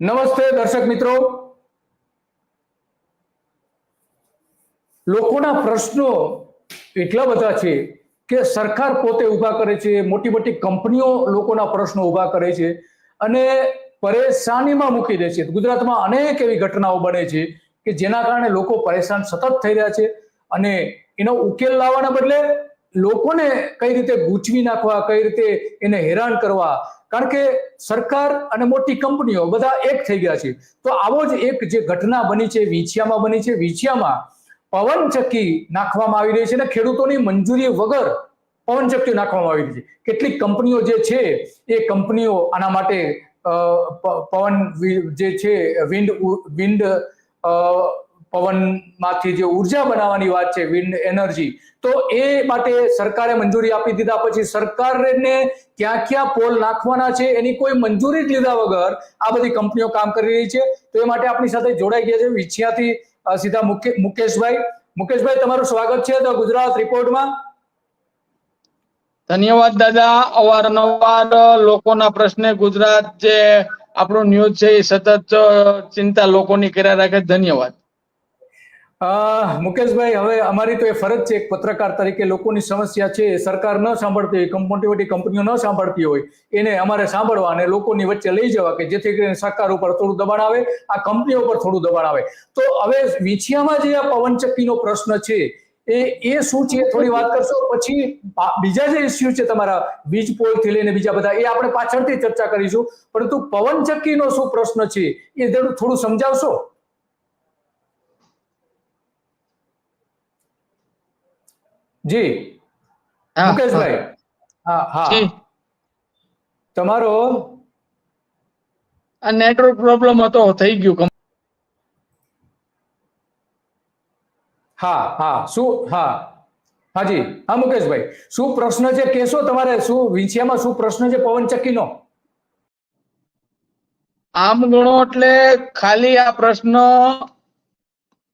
નમસ્તે દર્શક મિત્રો. લોકોના પ્રશ્નો એટલા બધા છે કે સરકાર પોતે ઊભા કરે છે, મોટી મોટી કંપનીઓ લોકોના પ્રશ્નો ઊભા કરે છે અને પરેશાનીમાં મૂકી દે છે. ગુજરાતમાં અનેક એવી ઘટનાઓ બને છે કે જેના કારણે લોકો પરેશાન સતત થઈ રહ્યા છે અને એનો ઉકેલ લાવવાના બદલે લોકોને કઈ રીતે ગૂંચવી નાખવા, કઈ રીતે એને હેરાન કરવા કારણ કે સરકાર અને મોટી કંપનીઓ બધા એક થઈ ગયા છે. તો આવો જ એક જે ઘટના બની છે, વીછિયામાં બની છે, વીછિયામાં પવનચક્કી નાખવામાં આવી રહી છે અને ખેડૂતોની મંજૂરી વગર પવનચક્કી નાખવામાં આવી રહી છે. કેટલીક કંપનીઓ જે છે, એ કંપનીઓ આના માટે પવન જે છે, વિન્ડ વિન્ડ પવનમાંથી જે ઊર્જા બનાવવાની વાત છે વિન્ડ એનર્જી તો એ માટે સરકારે મંજૂરી આપી દીધા. પછી સરકારને ક્યાં ક્યાં પોલ નાખવાના છે, એની કોઈ મંજૂરી જ લીધા વગર આ બધી કંપનીઓ કામ કરી રહી છે. તો એ માટે આપણી સાથે જોડાઈ ગયા છે વિછિયાથી સીધા મુકે- મુકેશભાઈ. મુકેશભાઈ, તમારું સ્વાગત છે તો ગુજરાત રિપોર્ટમાં ધન્યવાદ દાદા. અવારનવાર લોકોના પ્રશ્ને ગુજરાત જે આપણું ન્યૂઝ છે એ સતત ચિંતા લોકોની કર્યા રાખે. ધન્યવાદ. મુકેશભાઈ, હવે અમારી તો એ ફરજ છે, એક પત્રકાર તરીકે લોકોની સમસ્યા છે સરકાર ન સાંભળતી હોય મોટી કંપનીઓ ન સાંભળતી હોય, એને અમારે સાંભળવા અને લોકોની વચ્ચે લઈ જવા કે જેથી કરીને સરકાર ઉપર થોડું દબાણ આવે, આ કંપનીઓ પર થોડું દબાણ આવે. તો હવે વિછિયામાં જે આ પવનચક્કીનો પ્રશ્ન છે, એ એ શું છે, થોડી વાત કરશો? પછી બીજા જે ઇસ્યુ છે તમારા, વીજ પોલથી લઈને બીજા બધા, એ આપણે પાછળથી ચર્ચા કરીશું. પરંતુ પવનચક્કીનો શું પ્રશ્ન છે, એ જરૂર થોડું સમજાવશો? જી. હા, મુકેશભાઈ. હા હા. તમારો આ નેટવર્ક પ્રોબ્લેમ હતો થઈ ગયું હા હા શું હા. હાજી હા મુકેશભાઈ. શું પ્રશ્ન છે કેશો તમારે? શું વિંછિયામાં શું પ્રશ્ન છે પવન ચક્કીનો? આમ ગણો એટલે ખાલી આ પ્રશ્ન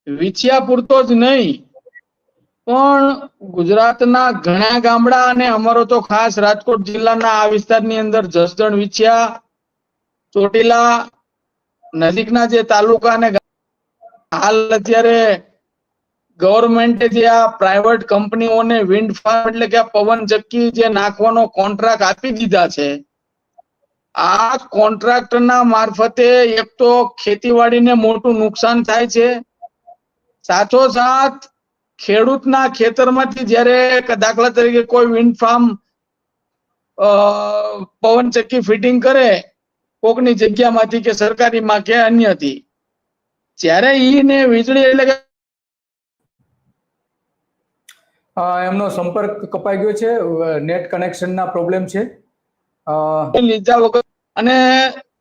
વિછિયા પૂરતો જ નહીં. પણ ગુજરાતના ઘણા ગામડા અને અમારો તો ખાસ રાજકોટ જિલ્લાના આ વિસ્તારની અંદર જસદણ, વિછિયા, ચોટીલા, નજીકના જે તાલુકા અને હાલ અત્યારે ગવર્મેન્ટે જે આ પ્રાઇવેટ કંપનીઓને વિન્ડ ફાર્મ એટલે કે આ પવનચક્કી જે નાખવાનો કોન્ટ્રાક્ટ આપી દીધા છે, આ કોન્ટ્રાક્ટના મારફતે એક તો ખેતીવાડીને મોટું નુકસાન થાય છે, સાથોસાથ ખેડૂતના ખેતરમાંથી જ્યારે દાખલા તરીકે કોઈ વિન્ડ ફાર્મ પવનચક્કી ફિટિંગ કરે કોકની જગ્યામાંથી કે સરકારીમાં કે અન્યથી જ્યારે ઈને વીજળી એટલે કે એમનો સંપર્ક કપાઈ ગયો છે નેટ કનેક્શનના પ્રોબ્લેમ છે. લીધા વગર અને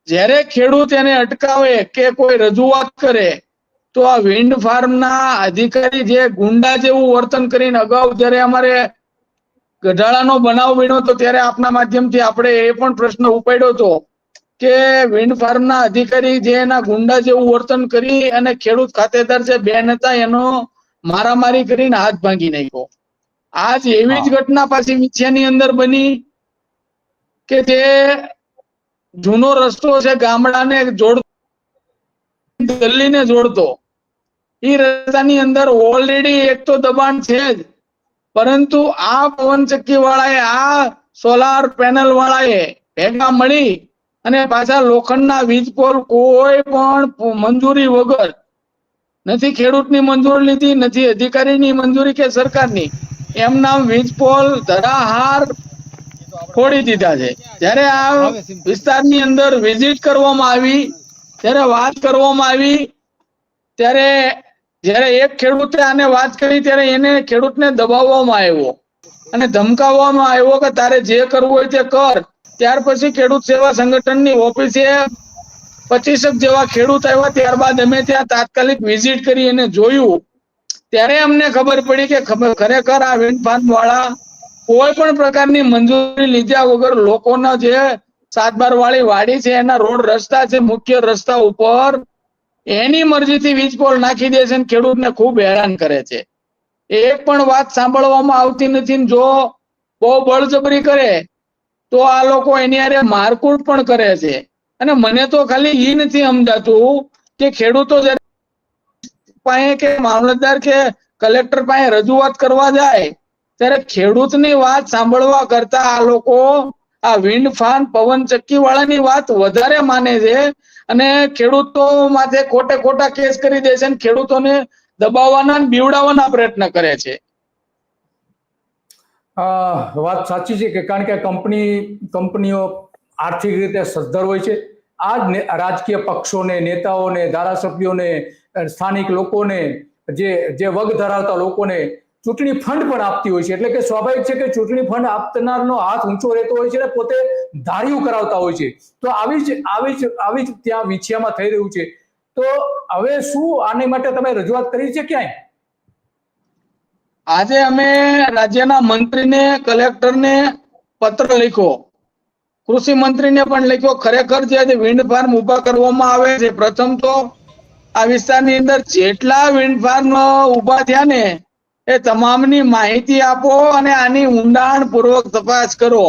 જ્યારે ખેડૂત એને અટકાવે કે કોઈ રજૂઆત કરે તો આ વિન્ડ ફાર્મના અધિકારી જે ગુંડા જેવું વર્તન કરીને અગાઉ જ્યારે અમારે ગઢાળાનો બનાવ બન્યો તો ત્યારે આપના માધ્યમથી આપણે એ પણ પ્રશ્ન ઉપાડ્યો હતો કે વિન્ડ ફાર્મના અધિકારી જે એના ગુંડા જેવું વર્તન કરી અને ખેડૂત ખાતેદાર જે બેન હતા એનો મારામારી કરીને હાથ ભાંગી નાખ્યો. આજ એવી જ ઘટના પાછી વિછિયાની અંદર બની કે જે જૂનો રસ્તો છે ગામડાને જોડતો ગલ્લીને જોડતો. એ રસ્તાની અંદર ઓલરેડી એક તો દબાણ છે જ. પરંતુ આ પવનચક્કી વાળાએ, આ સોલાર પેનલ વાળાએ ભેગા મળી અને પાછા લોખંડના વીજ પોલ કોઈ પણ મંજૂરી વગર નથી ખેડૂતની મંજૂરી લીધી, નથી અધિકારીની મંજૂરી કે સરકારની એમના વીજ પોલ ધરાહાર ફોડી દીધા છે. જ્યારે આ વિસ્તારની અંદર વિઝિટ કરવામાં આવી, ત્યારે વાત કરવામાં આવી, ત્યારે જ્યારે એક ખેડૂતે આને વાત કરી ત્યારે એને ખેડૂતને દબાવવામાં આવ્યો. અને ધમકાવવામાં આવ્યો કે તારે જે કરવું હોય તે કર. ત્યાર પછી ખેડૂત સેવા સંગઠનની ઓફિસે પચીસક જેવા ખેડૂત આવ્યા. ત્યારબાદ અમે ત્યાં તાત્કાલિક વિઝિટ કરી અને જોયું. ત્યારે અમને ખબર પડી કે ખરેખર આ વિન્ડ ફાર્મ વાળા કોઈ પણ પ્રકારની મંજૂરી લીધા વગર લોકોના જે સાત બાર વાળી વાડી છે, એના રોડ રસ્તા છે, મુખ્ય રસ્તા ઉપર એની મરજીથી વીજ પોલ નાખી દે છે ખેડૂતને ખૂબ હેરાન કરે છે. એક પણ વાત સાંભળવામાં આવતી નથી જો બહુ બળજબરી કરે, તો આ લોકો એની હારે મારકુટ પણ કરે છે. અને મને તો ખાલી એ નથી સમજાતું કે ખેડૂતો પાસે કે મામલતદાર કે કલેક્ટર પાસે રજૂઆત કરવા જાય, ત્યારે ખેડૂતની વાત સાંભળવા કરતા આ લોકો આ વિન્ડ ફાન પવન ચક્કી વાળાની વાત વધારે માને છે. અને ખેડૂતો માથે ખોટે ખોટા કેસ કરી દે છે અને ખેડૂતોને દબાવવાના અને બીવડાવવાના પ્રયત્ન કરે છે. વાત સાચી છે કે કારણ કે કંપની, કંપનીઓ આર્થિક રીતે સદ્ધર હોય છે. આ જ રાજકીય પક્ષોને, નેતાઓને, ધારાસભ્યોને, સ્થાનિક લોકોને, જે જે વગ ધરાવતા લોકોને ચૂંટણી ફંડ પણ આપતી હોય છે. એટલે કે સ્વાભાવિક છે કે ચૂંટણી ફંડ આપનારનો હાથ ઊંચો રહેતો હોય છે અને પોતે ધાર્યું કરાવતા હોય છે. તો આવી જ આવી જ આવી જ ત્યાં વિછિયામાં થઈ રહ્યું છે. તો હવે શું આને માટે તમે રજૂઆત કરી છે ક્યાંય? આજે અમે રાજ્યના મંત્રીને, કલેક્ટરને પત્ર લખ્યો. કૃષિ મંત્રીને પણ લખ્યો. ખરેખર જે આજે વિન્ડ ફાર્મ ઊભા કરવામાં આવે છે, પ્રથમ તો આ વિસ્તારની અંદર જેટલા વિન્ડ ફાર્મ ઊભા થયા ને એ તમામની માહિતી આપો અને આની ઊંડાણપૂર્વક તપાસ કરો.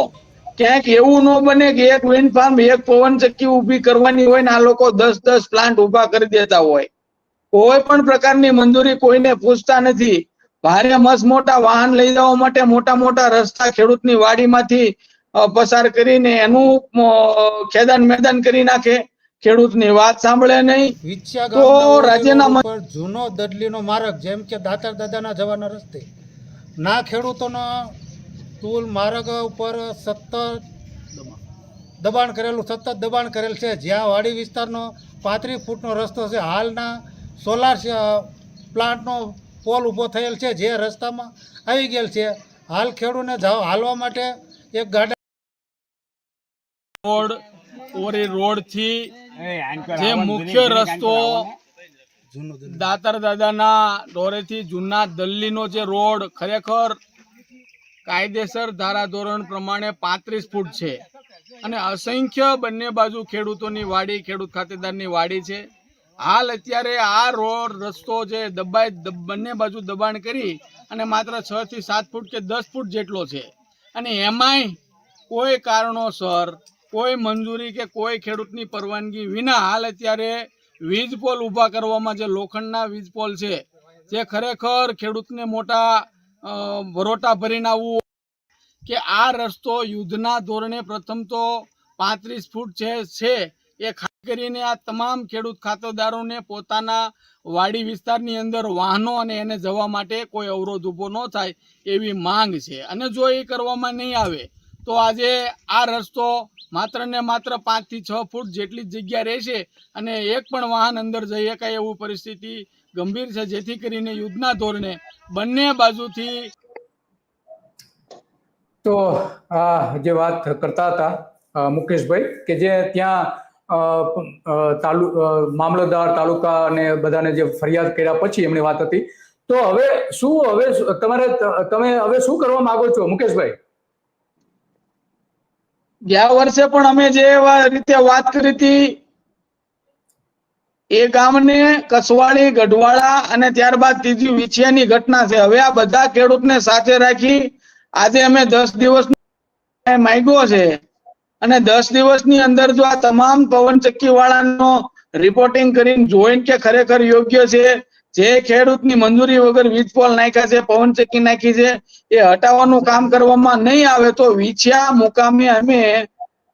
ક્યાંક એવું ન બને કે એક વિન્ડ ફાર્મ એક પવન ચક્કી ઊભી કરવાની હોય ને આ લોકો દસ દસ પ્લાન્ટ ઊભા કરી દેતા હોય. કોઈ પણ પ્રકારની મંજૂરી કોઈને પૂછતા નથી. ભારે મસ મોટા વાહન લઈ જવા માટે મોટા મોટા રસ્તા ખેડૂતની વાડીમાંથી પસાર કરીને એનું ખેદાન મેદાન કરી નાખે. ખેડૂતની વાત સાંભળે નહીં તો રાજ્યના જૂનો દડલીનો માર્ગ જેમ કે દાતાર દાદાના જવાના રસ્તે. ના ખેડૂતોનો ટૂલ માર્ગ ઉપર સતત દબાણ કરેલું સતત દબાણ કરેલ છે. જ્યાં વાડી વિસ્તારનો પાંત્રીસ ફૂટનો રસ્તો છે. હાલના સોલાર પ્લાન્ટનો પોલ ઊભો થયેલ છે જે રસ્તામાં આવી ગયેલ છે. હાલ ખેડૂતને જાવ- હાલવા માટે એક ગાડા રોડ ઓરી રોડથી જે મુખ્ય રસ્તો દાતર દાદાના દોરેથી જૂના દલ્લીનો જે રોડ ખરેખર કાયદેસર ધારાધોરણ પ્રમાણે પાંત્રીસ ફૂટ છે. અને અસંખ્ય બંને બાજુ ખેડૂતોની વાડી ખેડૂત ખાતેદારની વાડી છે. હાલ અત્યારે આ રોડ રસ્તો જે દબાઈ બંને બાજુ દબાણ કરી અને માત્ર છ થી સાત ફૂટ કે દસ ફૂટ જેટલો છે. અને એમાંય કોઈ કારણોસર કોઈ મંજૂરી કે કોઈ ખેડૂતની પરવાનગી વિના હાલ અત્યારે વીજ પોલ ઊભા કરવામાં જે લોખંડના વીજ પોલ છે, જે ખરેખર ખેડૂતને મોટા ભરોટા ભરીને આવવું કે આ રસ્તો યુદ્ધના ધોરણે પ્રથમ તો પાંત્રીસ ફૂટ છે છે, એ ખાસ કરીને આ તમામ ખેડૂત ખાતેદારોને પોતાના વાડી વિસ્તારની અંદર વાહનો અને એને જવા માટે કોઈ અવરોધ ઊભો ન થાય એવી માંગ છે. અને જો એ કરવામાં નહીં આવે, તો આજે આ રસ્તો માત્ર ને માત્ર પાંચથી છ ફૂટ જેટલી જ જગ્યા રહેશે અને એક પણ વાહન અંદર જઈ શકાય એવું પરિસ્થિતિ ગંભીર છે, જેથી કરીને યુદ્ધના ધોરણે બંને બાજુથી તો આ જે વાત કરતા હતા મુકેશભાઈ, કે જે ત્યાં તાલુ મામલતદાર તાલુકા અને બધાને જે ફરિયાદ કર્યા પછી એમની વાત હતી. તો હવે શું, હવે તમારે તમે હવે શું કરવા માંગો છો, મુકેશભાઈ? ગયા વર્ષે પણ અમે જે રીતે વાત કરી હતી, એ ગામને કસવાળી ગઢવાળા અને ત્યારબાદ ત્રીજી વિછિયાની ઘટના છે. હવે આ બધા ખેડૂતને સાથે રાખી આજે અમે દસ દિવસ માંગ્યો છે. અને દસ દિવસની અંદર જો આ તમામ પવનચક્કી વાળાનો રિપોર્ટિંગ કરીને જોઈન કે ખરેખર યોગ્ય છે. જે ખેડૂતની મંજૂરી વગર વીજ પોલ નાખ્યા છે, પવન ચક્કી નાખી છે, એ હટાવવાનું કામ કરવામાં નહીં આવે તો વિછ્યા મુકામે અમે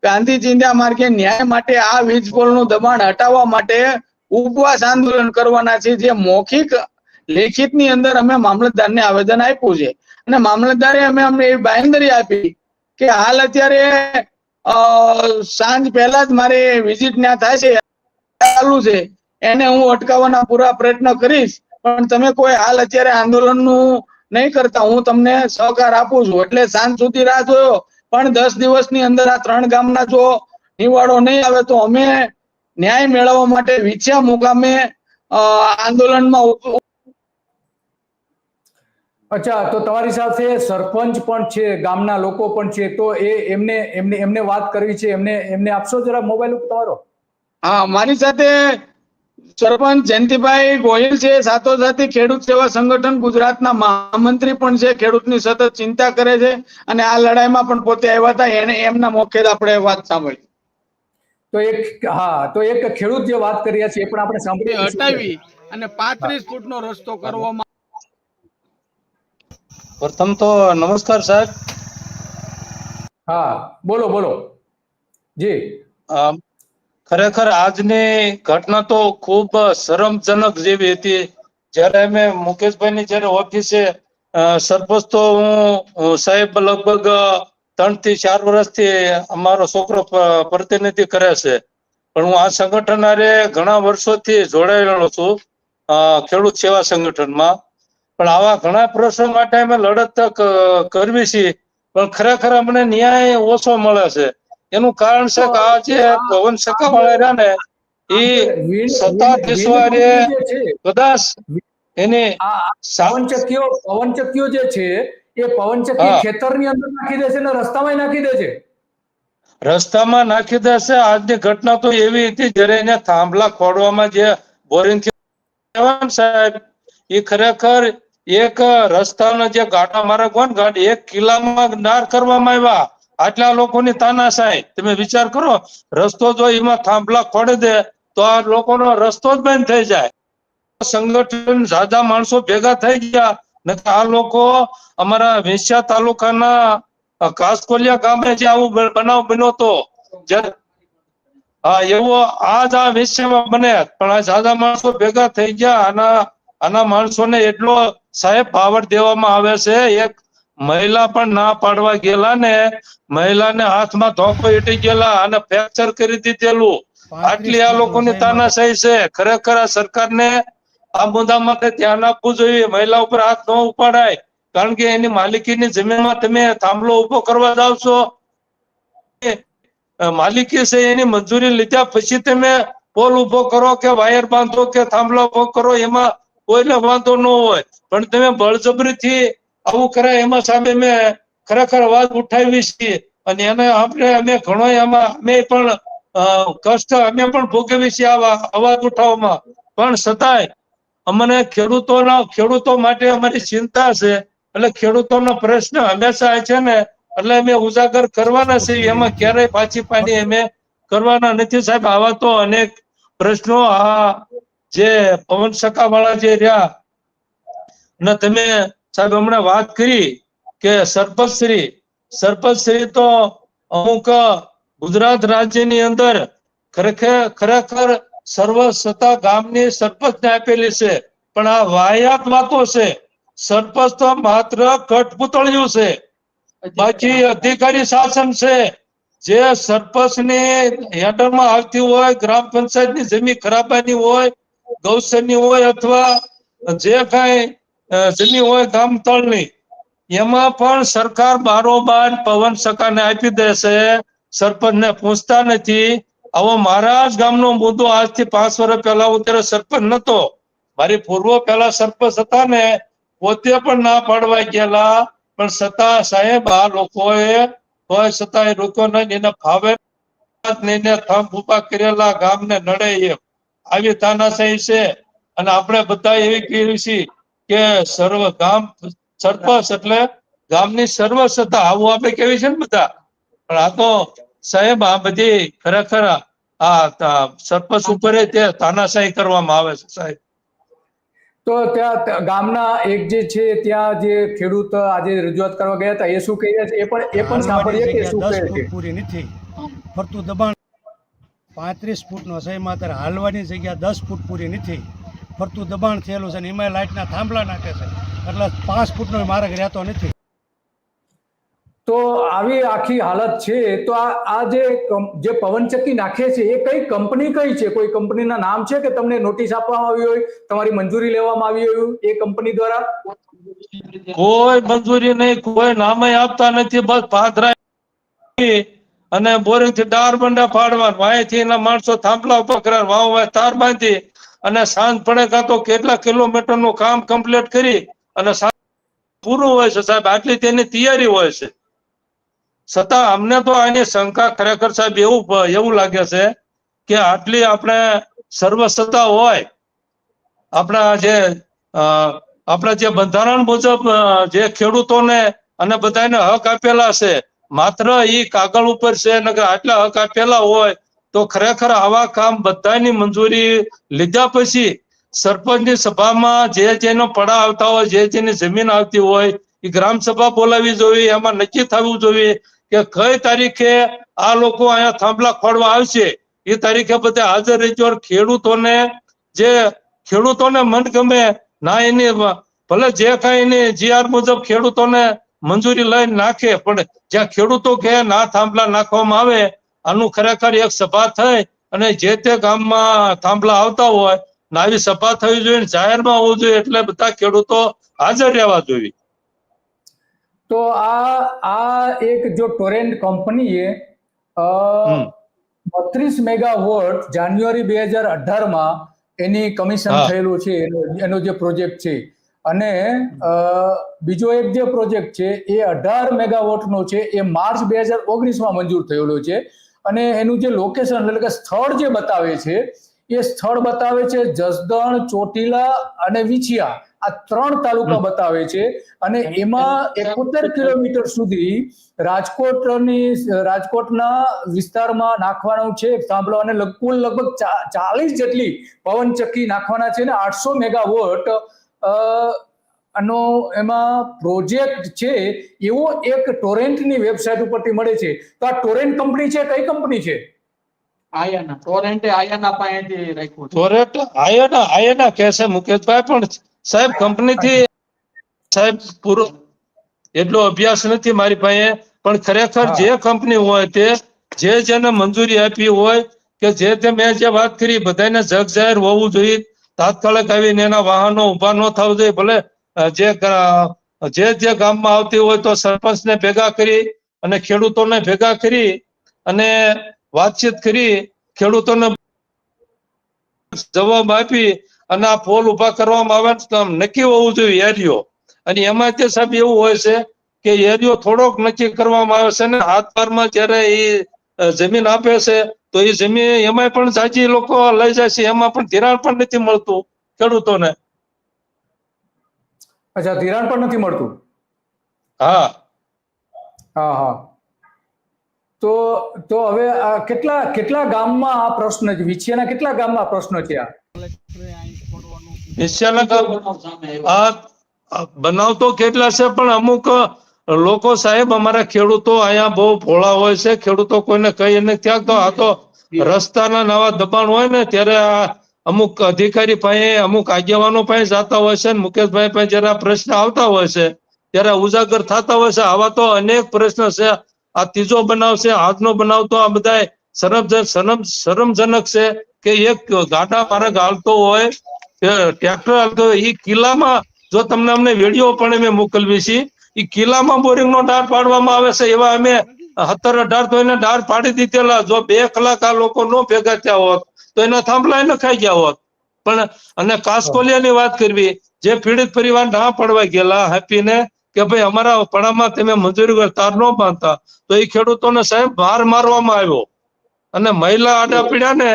ગાંધી ચિંધ્યા માર્ગે ન્યાય માટે આ વીજ પોલનું દબાણ હટાવવા માટે ઉપવાસ આંદોલન કરવાના છે જે મૌખિક લેખિતની અંદર અમે મામલતદારને આવેદન આપ્યું છે. અને મામલતદારે અમે અમને એવી બાંયધરી આપી કે હાલ અત્યારે સાંજ પહેલા જ મારે વિઝિટ ત્યાં થાય છે, ચાલુ છે. એને હું અટકાવવાના પૂરા પ્રયત્ન કરીશ પણ તમે કોઈ હાલ અત્યારે આંદોલનનું નહીં કરતા. હું તમને સહકાર આપું છું. એટલે સાંજ સુધી રાહ જોયો. પણ દસ દિવસની અંદર આ ત્રણ ગામના જો નિવાડો નહીં આવે તો અમે ન્યાય મેળવવા માટે વિછ્યા મુકામે આંદોલનમાં અચ્છા તો તમારી સાથે સરપંચ પણ છે ગામના લોકો પણ છે. તો એ એમને એમને એમને વાત કરવી છે. એમને એમને આપશો જરા મોબાઈલ ઉપર તમારો? હા મારી સાથે સરપંચ જયંતિભાઈ ગોહિલ છે સાથોસાથી ખેડૂત સેવા સંગઠન ગુજરાતના મહામંત્રી પણ છે ખેડૂતની સતત ચિંતા કરે છે અને આ લડાઈમાં પણ પોતે આવ્યા હતા એને એમના મોખે આપણે વાત સાંભળી. તો એક હા તો એક ખેડૂત જે વાત કરી છે એ પણ આપણે સાંભળી હટાવી અને પાંત્રીસ ફૂટનો રસ્તો કરવામાં પ્રથમ તો નમસ્કાર સાહેબ. હા બોલો બોલો. જી. અમ, ખરેખર આજની ઘટના તો ખૂબ શરમજનક જેવી હતી. જ્યારે અમે મુકેશભાઈની જ્યારે ઓફિસે સરપંચ તો હું સાહેબ લગભગ ત્રણથી ચાર વર્ષથી અમારો છોકરો પ્રતિનિધિ કરે છે. પણ હું આ સંગઠન હારે ઘણા વર્ષોથી જોડાયેલો છું ખેડૂત સેવા સંગઠનમાં. પણ આવા ઘણા પ્રશ્નો માટે અમે લડત કરવી છીએ પણ ખરેખર અમને ન્યાય ઓછો મળે છે. એનું કારણ છે કે આ જે પવન સકાવાળા રહ્યા ને એ વિન્ડ- સત્તાધીશો વિન્ડ હારે કંપની જે છે કદાચ એની પવનચક્કીઓ પવનચક્કીઓ જે છે એ પવનચક્કી. ખેતરની અંદર નાખી દે છે ને રસ્તામાં નાખી દે છે રસ્તામાં નાખી દેશે. આજની ઘટના તો એવી હતી જ્યારે એને થાંભલા ખોડવામાં જે બોરિંગ સાહેબ એ ખરેખર એક રસ્તાનો જે ગાટા મારા કોણ ગાડી એક કિલ્લામાં નાર કરવામાં આવ્યા. આટલા લોકોની તાનાશાહી. તમે વિચાર કરો, રસ્તો જો એમાં થાંભલા ખોડી દે, તો આ લોકોનો રસ્તો જ બંધ થઈ જાય. સંગઠન ઝાઝા માણસો ભેગા થઈ ગયા. આ લોકો અમારા વેસ્યા તાલુકાના કાસકોલિયા ગામે જે આવું બનાવ બન્યો તો હા, એવો આજ આ વિષયમાં બને. પણ આ ઝાઝા માણસો ભેગા થઈ ગયા. આના આના માણસોને એટલો સાહેબ પાવર દેવામાં આવે છે. એક મહિલા પણ ના પાડવા ગયેલા ને મહિલાને હાથમાં ધોકો એટી ગયેલા અને ફ્રેક્ચર કરી દીધેલું. આટલી આ લોકોની તાનાશાહી છે. ખરેખર આ સરકારને આ મુદ્દા માટે ધ્યાન આપવું જોઈએ. મહિલા ઉપર હાથ ન ઉપાડાય. કારણ કે એની માલિકીની જમીનમાં તમે થાંભલો ઊભો કરવા જાવ છો. માલિકી છે એની મંજૂરી લીધા પછી તમે પોલ ઊભો કરો કે વાયર બાંધો કે થાંભલો ઊભો કરો એમાં કોઈને વાંધો ન હોય. પણ તમે બળજબરીથી આવું કરાય, એમાં સામે મેં ખરેખર અવાજ ઉઠાવી છીએ અને એને આપણે, અમે ઘણો એમાં અમે પણ કષ્ટ અમે પણ ભોગવી છીએ આવા અવાજ ઉઠાવવામાં. પણ છતાંય અમને ખેડૂતોના, ખેડૂતો માટે અમારી ચિંતા છે. એટલે ખેડૂતોનો પ્રશ્ન હંમેશા છે ને, એટલે અમે ઉજાગર કરવાના છે એમાં ક્યારેય પાછી પાણી અમે કરવાના નથી. સાહેબ, આવા તો અનેક પ્રશ્નો આ જે પવન સકા વાળા જે રહ્યા. ને તમે સાહેબ, હમણાં વાત કરી કે સરપંચ શ્રી તો અમુક ગુજરાત રાજ્યની અંદર ખરેખર ખરેખર સર્વ સત્તા ગામની સરપંચને આપેલી છે. પણ આ વાહિયાત વાતો છે. સરપંચ તો માત્ર કઠપુતળિયું છે. બાકી અધિકારી શાસન છે. જે સરપંચની હેઠળમાં આવતી હોય, ગ્રામ પંચાયતની જમીન ખરાબાની હોય ગૌસરની હોય અથવા જે કાંઈ અ, જમીન હોય ગામ તળની. એમાં પણ સરકાર બારોબાર પવન સકાને આપી દે છે સરપંચને પૂછતા નથી. હવે મારા જ ગામનો મુદ્દો આજથી પાંચ વર્ષ પહેલા હું ત્યારે સરપંચ નતો. મારી પૂર્વ પહેલા સરપંચ હતા ને પોતે પણ ના પાડવા ગયેલા. પણ છતાં સાહેબ આ લોકોએ હોય છતાં એ લોકોને એને ફાવે. ને એને થંભ ઊભા કરેલા ગામને નડે એમ. આવી તાનાશાહી છે. અને આપણે બધા એવી કહીએ છીએ કે સર્વ ગામ સરપંચ એટલે ગામની સર્વ સત્તા આવું આપણે કેવી છે ને બધા. પણ આ તો સાહેબ આ બધી ખરેખર આ સરપંચ ઉપર તે તાનાશાહી કરવામાં આવે છે સાહેબ. તો ત્યાં ગામના એક જે છે ત્યાં જે ખેડૂત આજે રજૂઆત કરવા ગયા હતા એ શું કહી રહ્યા છે? એ પણ એ પણ સાંભળીએ કે શું કહે છે? પૂરી નથી. ફરતું દબાણ પાંત્રીસ ફૂટનો નો એમાં અત્યારે હાલવાની જગ્યા દસ ફૂટ પૂરી નથી. ફરતું દબાણ થયેલું છે અને એમાં લાઇટના થાંભલા નાખે છે. એટલે પાંચ ફૂટનો માર્ગ રહેતો નથી. તો આવી આખી હાલત છે તો આ જે જે પવનચક્કી નાખે છે એ કઈ કંપની કઈ છે? કોઈ કંપનીના નામ છે કે તમને નોટિસ આપવામાં આવી હોય તમારી મંજૂરી લેવામાં આવી હોય એ કંપની દ્વારા? કોઈ મંજૂરી નહીં કોઈ નામે આપતા નથી બસ પાદરા અને બોરિંગથી ડાર બંડા પાડવા વાંયથી એના માણસો થાંભલા ઉપર કરે વાવ વાય તાર બાંધી અને સાંજ પડે કાં તો કેટલા કિલોમીટરનું કામ કમ્પ્લીટ કરી અને પૂરું હોય છે સાહેબ, આટલી તેની તૈયારી હોય છે. છતાં અમને તો આની શંકા ખરેખર સાહેબ એવું એવું લાગે છે કે આટલી આપણે સર્વસત્તા હોય, આપણા જે આપણા જે બંધારણ મુજબ જે ખેડૂતોને અને બધાને હક આપેલા છે, માત્ર એ કાગળ ઉપર છે, નકર આટલા હક આપેલા હોય તો ખરેખર આવા કામ બધાની મંજૂરી લીધા પછી સરપંચની સભામાં જે જેનો પડા આવતા હોય, જે જેની જમીન આવતી હોય, એ ગ્રામ સભા બોલાવી જોઈએ, એમાં નક્કી થવું જોઈએ કે કઈ તારીખે આ લોકો અહીંયા થાંભલા ખોડવા આવશે. એ તારીખે બધા હાજર રહેજો ખેડૂતોને જે ખેડૂતોને મન ગમે ના એની ભલે જે કઈ એની જીઆર મુજબ ખેડૂતોને મંજૂરી લઈને નાખે, પણ જ્યાં ખેડૂતો કે ના થાંભલા નાખવામાં આવે આનું ખરેખર એક સભા થઈ અને જે તે ગામમાં થાંભલા આવતા હોય ને આવી સભા થવી જોઈએ જાહેરમાં હોવું જોઈએ એટલે બધા ખેડૂતો હાજર રહેવા જોઈએ. તો આ આ એક જો ટોરેન્ટ કંપનીએ બત્રીસ મેગાવોટ જાન્યુઆરી બે હજાર અઢારમાં એની કમિશન થયેલું છે એનો એનો જે પ્રોજેક્ટ છે. અને બીજો એક જે પ્રોજેક્ટ છે એ અઢાર મેગાવોટનો છે એ માર્ચ બે હજાર ઓગણીસમાં મંજૂર થયેલો છે. અને એનું જે લોકેશન એટલે કે સ્થળ જે બતાવે છે એ સ્થળ બતાવે છે જસદણ ચોટીલા અને વિછિયા. આ ત્રણ તાલુકા બતાવે છે અને એમાં એકોતેર કિલોમીટર સુધી રાજકોટની રાજકોટના વિસ્તારમાં નાખવાનું છે. સાંભળો અને કુલ લગભગ ચાલીસ જેટલી પવનચક્કી નાખવાના છે ને આઠસો મેગાવોટ અ, આનો એમાં પ્રોજેક્ટ છે એવો એક ટોરેન્ટની વેબસાઇટ ઉપરથી મળે છે. તો આ ટોરેન્ટ કંપની છે કઈ કંપની છે? આયાના ટોરેન્ટે આયાના પાસેથી રાખ્યું છે. આયાના આયાના કે છે મુકેશભાઈ પણ સાહેબ કંપનીથી સાહેબ પૂરો એટલો અભ્યાસ નથી મારી પાસે પણ ખરેખર જે કંપની હોય તે જે જેને મંજૂરી આપી હોય કે જે તે મેં જે વાત કરી બધાને જગ જાહેર હોવું જોઈએ તાત્કાલિક આવીને એના વાહનો ઊભા ન થવું જોઈએ ભલે જે જે જે ગામમાં આવતી હોય તો સરપંચને ભેગા કરી અને ખેડૂતોને ભેગા કરી અને વાતચીત કરી ખેડૂતોને જવાબ આપી અને આ પોલ ઊભા કરવામાં આવે નક્કી હોવું જોઈએ એરિયો અને એમાં તે સાહેબ એવું હોય છે કે એરિયો થોડોક નક્કી કરવામાં આવે છે ને હાથ પારમાં જ્યારે એ જમીન આપે છે તો એ જમીન એમાં પણ જાજી લોકો લઈ જાય છે, એમાં પણ ધિરાણ પણ નથી મળતું ખેડૂતોને. અચ્છા ધિરાણ પણ નથી મળતું? હા. હા હા. તો તો હવે આ કેટલા કેટલા ગામમાં આ પ્રશ્ન છે? વિછિયાના કેટલા ગામમાં પ્રશ્ન છે આ? આ બનાવ તો કેટલા છે? પણ અમુક લોકો સાહેબ અમારા ખેડૂતો અહીંયા બહુ ભોળા હોય છે. ખેડૂતો કોઈને કહી ક્યાંક ત્યાં તો આ તો રસ્તાના નવા દબાણ હોય ને ત્યારે આ અમુક અધિકારી પાસે, અમુક આગેવાનો પાસે જતા હોય છે મુકેશભાઈ પાસે જરા પ્રશ્ન આવતા હોય છે ત્યારે ઉજાગર થતા હોય છે. આવા તો અનેક પ્રશ્ન છે. આ ત્રીજો બનાવ છે, આજનો બનાવ તો આ બધા શરમજનક શરમ, શરમજનક છે કે એક ગાડા માર્ગ હાલતો હોય ટ્રેક્ટર હાલતો હોય એ કિલ્લામાં જો તમને અમને વીડિયો પણ અમે મોકલવી છે એ કિલ્લામાં બોરિંગ નો ડાર પાડવામાં આવે છે, એવા અમે સત્તર અઢાર તો એને ડાર પાડી દીધેલા. જો બે કલાક આ લોકો નો ભેગા થયા હોત તો એના થાંભલા એને ખાઈ ગયા હોત. પણ અને કાસકોલિયાની વાત કરવી, જે પીડિત પરિવાર ના પડવા ગયેલા હેપીને કે ભાઈ અમારા પડામાં તમે મંજૂરી વગર તાર ન બાંધતા. તો એ ખેડૂતોને સાહેબ ભાર મારવામાં આવ્યો. અને મહિલા આડા પીડ્યા ને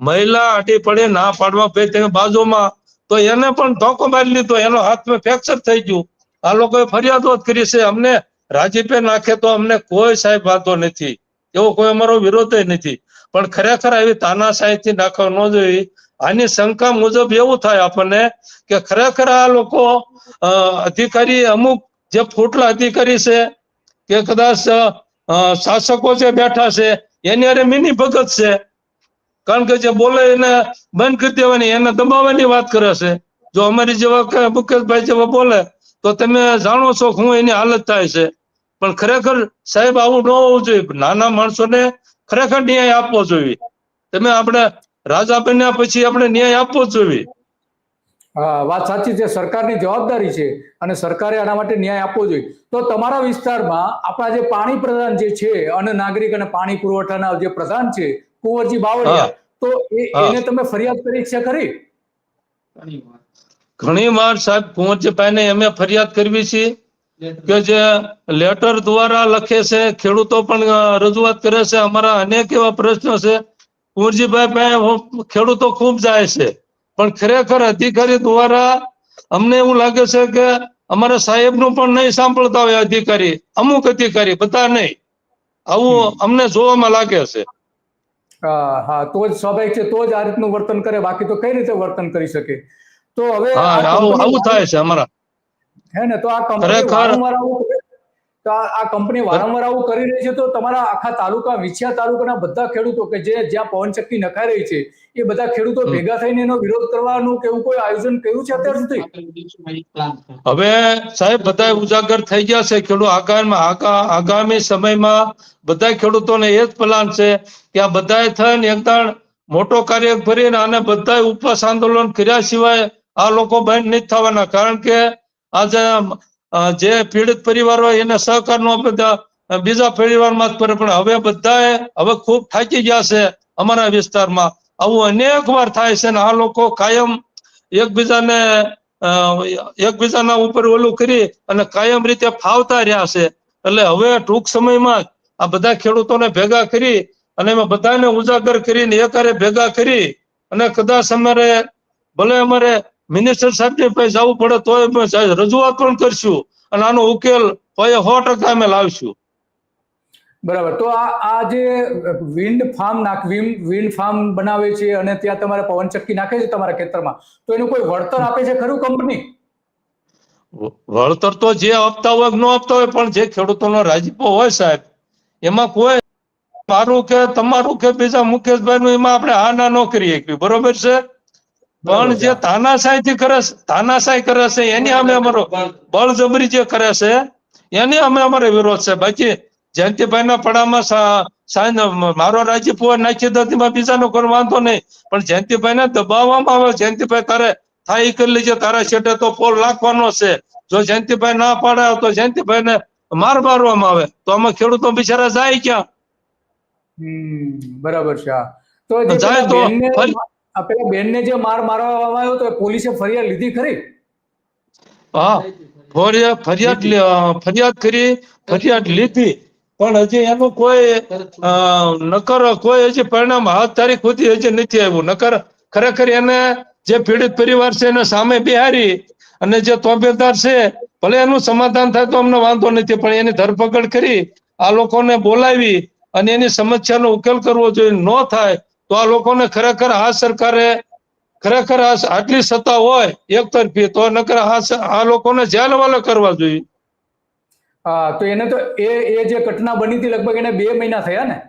મહિલા આડી પડે ના પાડવા ભાઈ તમે બાજુમાં, તો એને પણ ધોકો મારી લીધો, એનો હાથમાં ફ્રેક્ચર થઈ ગયું. આ લોકોએ ફરિયાદો જ કરી છે, અમને રાજીપે નાખે તો અમને કોઈ સાહેબ વાંધો નથી. એવો કોઈ અમારો વિરોધ નથી. પણ ખરેખર આવી તાનાશાહીથી નાખવા ન જોઈએ. આની શંકા મુજબ એવું થાય આપણને કે ખરેખર આ લોકો અધિકારી અમુક જે ફૂટલા અધિકારી છે કે કદાચ શાસકો જે બેઠા છે, એની અરે મિની ભગત છે. કારણ કે જે બોલે એને બંધ કરી દેવાની, એને દબાવવાની વાત કરે છે. જો અમારી જેવા મુકેશભાઈ જેવા બોલે, તો તમે જાણો છો હું એની હાલત થાય છે. પણ ખરેખર સાહેબ આવું ન હોવું જોઈએ. નાના માણસોને ખરેખર ન્યાય આપવો જોઈએ. તમે આપણે રાજા બન્યા પછી આપણે ન્યાય આપવો જોઈએ. વાત સાચી છે. સરકારની જવાબદારી છે અને સરકારે આના માટે ન્યાય આપવો જોઈએ. તો તમારા વિસ્તારમાં આપણા જે પાણી પ્રધાન જે છે અન્ન નાગરિક અને પાણી પુરવઠાના જે પ્રધાન છે કુંવરજી બાવળિયા તો એને તમે ફરિયાદ કરી છે ખરી? ઘણી વાર. સાહેબ કુંવરજીભાઈને અમે ફરિયાદ કરવી છે. કે જે લેટર દ્વારા લખે છે ખેડૂતો પણ રજૂઆત કરે છે. અમારા અનેક એવા પ્રશ્નો છે. કુંવરજીભાઈ પાસે ખેડૂતો ખૂબ જાય છે. પણ ખરેખર અધિકારી દ્વારા અમને એવું લાગે છે કે અમારા સાહેબનું પણ નહીં સાંભળતા હોય અધિકારી. અમુક અધિકારી બધા નહીં. આવું અમને જોવામાં લાગે છે. હા તો જ સ્વાભાવિક છે. તો જ આ રીતનું વર્તન કરે. બાકી તો કઈ રીતે વર્તન કરી શકે? તો હવે આવું થાય છે અમારા. હે ને? તો આ કંપની વારંવાર આવું તો આ કંપની વારંવાર આવું કરી રહી છે તો તમારા આખા તાલુકા વિછિયા તાલુકાના બધા ખેડૂતો કે જે જ્યાં પવનચક્કી નખાઈ રહી છે એ બધા ખેડૂતો ભેગા થઈને એનો વિરોધ કરવાનું કે એવું કોઈ આયોજન કર્યું છે અત્યાર સુધી? હવે સાહેબ બધા ઉજાગર થઈ ગયા છે. ખેડૂત આગામી આગામી સમયમાં બધા ખેડૂતોને એ જ પ્લાન છે કે આ બધાએ થઈને એકદમ મોટો કાર્ય ભરીને અને બધા ઉપવાસ આંદોલન કર્યા સિવાય આ લોકો બંધ નહીં થવાના. કારણ કે આજે જે પીડિત પરિવાર હોય એને સહકારનો બધા બીજા પરિવારમાં જ પણ હવે બધાએ, હવે ખૂબ થાકી ગયા છે અમારા વિસ્તારમાં. આવું અનેક વાર થાય છે ને આ લોકો કાયમ એકબીજાને એકબીજાના ઉપર ઓલું કરી અને કાયમ રીતે ફાવતા રહ્યા છે. એટલે હવે ટૂંક સમયમાં આ બધા ખેડૂતોને ભેગા કરી અને એમાં બધાને ઉજાગર કરીને એકારે ભેગા કરી અને કદાચ અમારે, ભલે અમારે મિનિસ્ટર સાહેબની પાસે જવું પડે તોય અમે રજૂઆત પણ કરશું અને આનો ઉકેલ હોય સો ટકા અમે લાવશું. બરાબર. તો આ આ જે વિન્ડ ફાર્મ નાખ વિન્ડ ફાર્મ બનાવે છે અને ત્યાં તમારે પવનચક્કી નાખે છે તમારા ખેતરમાં તો એનું કોઈ વળતર આપે છે ખરું કંપની? વળતર તો જે આપતા હોય નો આપતા હોય પણ જે ખેડૂતોનો રાજીપો હોય સાહેબ એમાં કોઈ મારું કે તમારું કે બીજા મુકેશભાઈ નું એમાં આપણે હા ના ન કરી બરોબર છે? પણ જે તાનાશાહી થી કરે છે તાનાશાહી કરે છે એની અમે અમારો બળજબરી જે કરે છે એની અમે અમારો વિરોધ છે. બાકી જયંતિભાઈ ના પડામાં મારો રાજીપો નાખી દો બીજાનો કોઈ વાંધો નહીં. પણ જયંતિભાઈ ને દબાવવામાં આવે. જયંતિભાઈ તારે થાય કરી લેજે. તારા છેટે તો પોલ નાખવાનો છે. જો જયંતિભાઈ ના પાડે તો જયંતિભાઈ ને માર મારવામાં આવે. તો અમે ખેડૂતો બિચારા જાય ક્યાં? હમ બરાબર છે. તો જાય તો પેલા બેનને જે માર મારવામાં આવ્યો તો પોલીસે ફરિયાદ લીધી ખરી? હા, ફરિયાદ ફરિયાદ કરી, ફરિયાદ લીધી. પણ હજી એનું કોઈ નકર કોઈ હજી પરિણામ હાથ તારીખ સુધી હજી નથી આવ્યું. નકર ખરેખર એને જે પીડિત પરિવાર છે એને સામે બિહારી અને જે તોબેદાર છે, ભલે એનું સમાધાન થાય તો અમને વાંધો નથી, પણ એની ધરપકડ કરી આ લોકોને બોલાવી અને એની સમસ્યાનો ઉકેલ કરવો જોઈએ. ન થાય તો આ લોકોને ખરેખર આ સરકારે ખરેખર આટલી સત્તા હોય એક તરફી તો નકર આ લોકોને જેલ હવાલે કરવા જોઈએ. હા તો એને તો એ એ જે ઘટના બની હતી લગભગ એને બે મહિના થયા ને?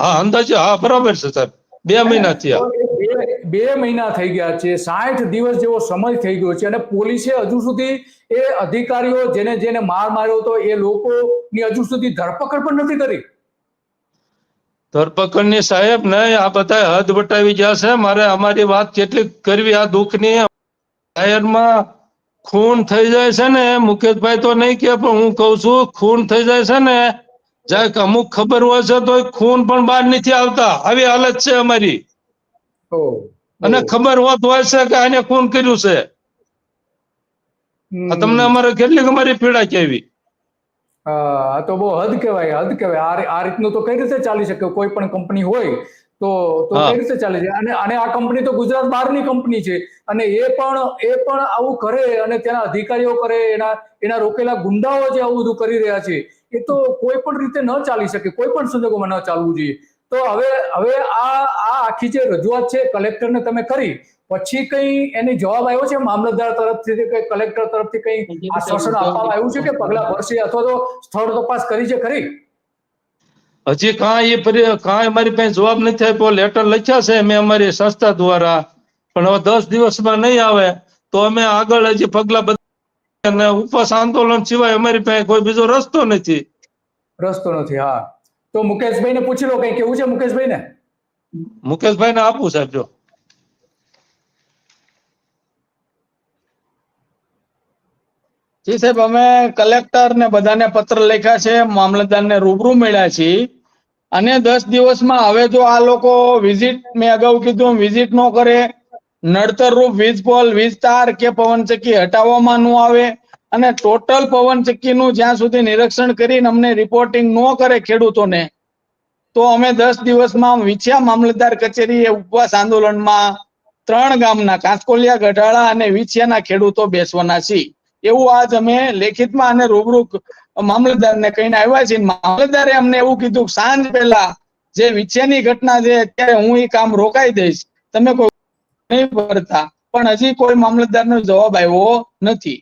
હા અંદાજે હા બરાબર છે સાહેબ. બે મહિના થયા. બે- બે મહિના થઈ ગયા છે. સાઠ દિવસ જેવો સમય થઈ ગયો છે અને પોલીસે હજુ સુધી એ અધિકારીઓ જેને જેને માર માર્યો હતો એ લોકોની હજુ સુધી ધરપકડ પણ નથી કરી. ધરપકડની સાહેબ ને આ બધા હદ વટાવી ગયા છે મારે અમારી વાત કેટલી કરવી આ દુઃખની જાહેરમાં ખૂન થઈ જાય છે ને મુકેશભાઈ તો નહીં કે પણ હું કઉ છું ખૂન થઈ જાય છે ને જાય અમુક ખબર હોય છે તો ખૂન પણ બહાર નથી આવતા. આવી હાલત છે અમારી. અને ખબર હોત હોય છે કે આને ખૂન કર્યું છે. તમને અમારે કેટલીક અમારી પીડા કેવી આ તો બહુ હદ કહેવાય હદ કહેવાય. આ આ રીતનું તો કઈ રીતે ચાલી શકે? કોઈ પણ કંપની હોય તો તો કઈ રીતે ચાલે છે? અને અને આ કંપની તો ગુજરાત બહારની કંપની છે. અને એ પણ એ પણ આવું કરે અને તેના અધિકારીઓ કરે એના એના રોકેલા ગુંડાઓ જે આવું બધું કરી રહ્યા છે એ તો કોઈ પણ રીતે ન ચાલી શકે કોઈ પણ સંજોગોમાં ન ચાલવું જોઈએ. તો હવે હવે આ આ આખી જે રજૂઆત છે કલેક્ટરને તમે કરી પછી કઈ એની જવાબ આવ્યો છે મામલતદાર તરફથી કઈ કલેક્ટર તરફથી કઈ આશ્વાસન આપવામાં આવ્યું છે કે પગલા ભરશે અથવા તો સ્થળ તપાસ કરી છે ખરી? હજી કાંઈ એ કાંઈ અમારી પાસે જવાબ નથી આપ્યો. લેટર લખ્યા છે મેં અમારી સંસ્થા દ્વારા. પણ હવે દસ દિવસમાં નહીં આવે તો અમે આગળ હજી પગલા બધા અને ઉપવાસ આંદોલન સિવાય અમારી પાસે કોઈ બીજો રસ્તો નથી. રસ્તો નથી હા. તો મુકેશભાઈને પૂછી લો કઈ કેવું છે મુકેશભાઈ ને મુકેશભાઈ ને આપું સાહેબ જો. જી સાહેબ, અમે કલેક્ટર ને બધાને પત્ર લખ્યા છે, મામલતદારને રૂબરૂ મળ્યા છીએ. અને દસ દિવસમાં હવે જો આ લોકો વિઝિટ મેં અગાઉ કીધું વિઝિટ ન કરે, નડતર રૂપ વીજ પોલ વીજ તાર કે પવનચક્કી હટાવવામાં ન આવે, અને ટોટલ પવનચક્કીનું જ્યાં સુધી નિરીક્ષણ કરીને અમને રિપોર્ટિંગ ન કરે ખેડૂતોને, તો અમે દસ દિવસમાં વિછ્યા મામલતદાર કચેરીએ ઉપવાસ આંદોલનમાં ત્રણ ગામના, કાંસકોલિયા, ગઢાળા અને વિછિયાના ખેડૂતો બેસવાના છીએ. એવું આજ અમે લેખિતમાં અને રૂબરૂ મામલતદારને કહીને આવ્યા છીએ. મામલતદારે અમને એવું કીધું, સાંજ પહેલા જે વિચ્છેની ઘટના છે, અત્યારે હું એ કામ રોકાઈ દઈશ. તમે કોઈ નહીં ભરતા. પણ હજી કોઈ મામલતદારનો જવાબ આવ્યો નથી.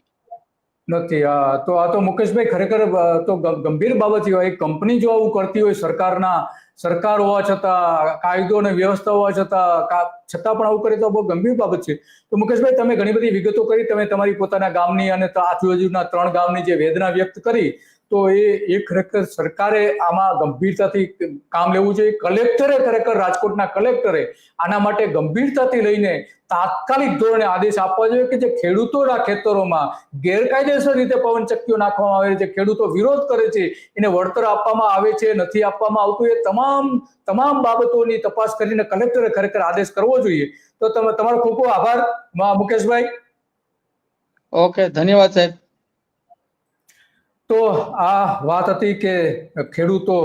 નથી. હા તો આ તો મુકેશભાઈ ખરેખર તો ગંભીર બાબત એક કંપની જો આવું કરતી હોય સરકારના, સરકાર હોવા છતાં, કાયદો અને વ્યવસ્થા હોવા છતાં છતાં પણ આવું કરે તો બહુ ગંભીર બાબત છે. તો મુકેશભાઈ, તમે ઘણી બધી વિગતો કરી. તમે તમારી પોતાના ગામની અને આજુબાજુના ત્રણ ગામની જે વેદના વ્યક્ત કરી તો એ એ ખરેખર સરકારે આમાં ગંભીરતાથી કામ લેવું જોઈએ. કલેક્ટરે ખરેખર રાજકોટના કલેક્ટરે આના માટે ગંભીરતાથી લઈને તાત્કાલિક ધોરણે આદેશ આપવા જોઈએ કે જે ખેડૂતોના ખેતરોમાં ગેરકાયદેસર રીતે પવનચક્કીઓ નાખવામાં આવે છે, ખેડૂતો વિરોધ કરે છે, એને વળતર આપવામાં આવે છે, નથી આપવામાં આવતું, એ તમામ તમામ બાબતોની તપાસ કરીને કલેક્ટરે ખરેખર આદેશ કરવો જોઈએ. તો તમે, તમારો ખૂબ ખૂબ આભાર મુકેશભાઈ. ઓકે, ધન્યવાદ સાહેબ. તો આ વાત હતી કે ખેડૂતો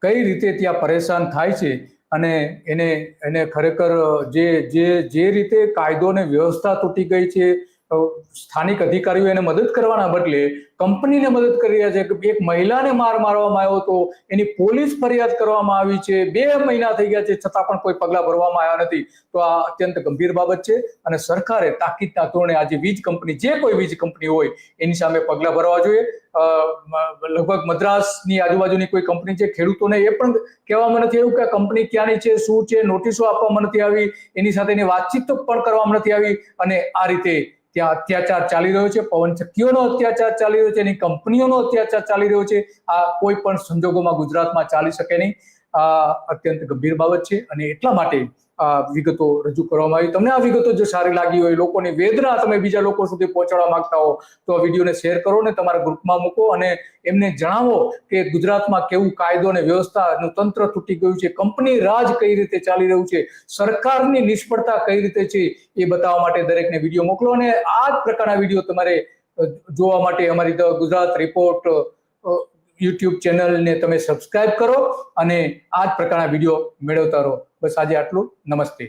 કઈ રીતે ત્યાં પરેશાન થાય છે અને એને એને ખરેખર જે જે જે રીતે કાયદો ને વ્યવસ્થા તૂટી ગઈ છે સ્થાનિક અધિકારીઓ એને મદદ કરવાના બદલે કંપનીને મદદ કરી રહ્યા છે કે એક મહિલાને માર મારવામાં આવ્યો હતો, એની પોલીસ ફરિયાદ કરવામાં આવી છે, બે મહિના થઈ ગયા છે, છતાં પણ કોઈ પગલાં ભરવામાં આવ્યા નથી. તો આ અત્યંત ગંભીર બાબત છે અને સરકારે તાકીદના ધોરણે આજે વીજ કંપની, જે કોઈ વીજ કંપની હોય, એની સામે પગલાં ભરવા જોઈએ. લગભગ મદ્રાસની આજુબાજુની કોઈ કંપની છે, ખેડૂતોને એ પણ કહેવામાં નથી આવ્યું કે આ કંપની ક્યાંની છે, શું છે, નોટિસો આપવામાં નથી આવી, એની સાથેની વાતચીત પણ કરવામાં નથી આવી અને આ રીતે ત્યાં અત્યાચાર ચાલી રહ્યો છે પવનચક્કીઓનો અત્યાચાર ચાલી રહ્યો છે, એની કંપનીઓનો અત્યાચાર ચાલી રહ્યો છે. આ કોઈ પણ સંજોગોમાં ગુજરાતમાં ચાલી શકે નહીં. આ અત્યંત ગંભીર બાબત છે અને એટલા માટે આ વિગતો રજૂ કરવામાં આવી. તમને આ વિગતો જો સારી લાગી હોય, લોકોની વેદના તમે બીજા લોકો સુધી પહોંચાડવા માંગતા હો, તો આ વિડીયોને શેર કરો ને તમારા ગ્રુપમાં મૂકો અને એમને જણાવો કે ગુજરાતમાં કેવું કાયદો અને વ્યવસ્થાનું તંત્ર તૂટી ગયું છે, કંપની રાજ કઈ રીતે ચાલી રહ્યું છે, સરકારની નિષ્ફળતા કઈ રીતે છે, એ બતાવવા માટે દરેકને વીડિયો મોકલો અને આ જ પ્રકારના વીડિયો તમારે જોવા માટે અમારી ગુજરાત રિપોર્ટ યુટ્યુબ ચેનલને તમે સબસ્ક્રાઇબ કરો અને આ જ પ્રકારના વીડિયો મેળવતા રહો. બસ આજે આટલું. નમસ્તે.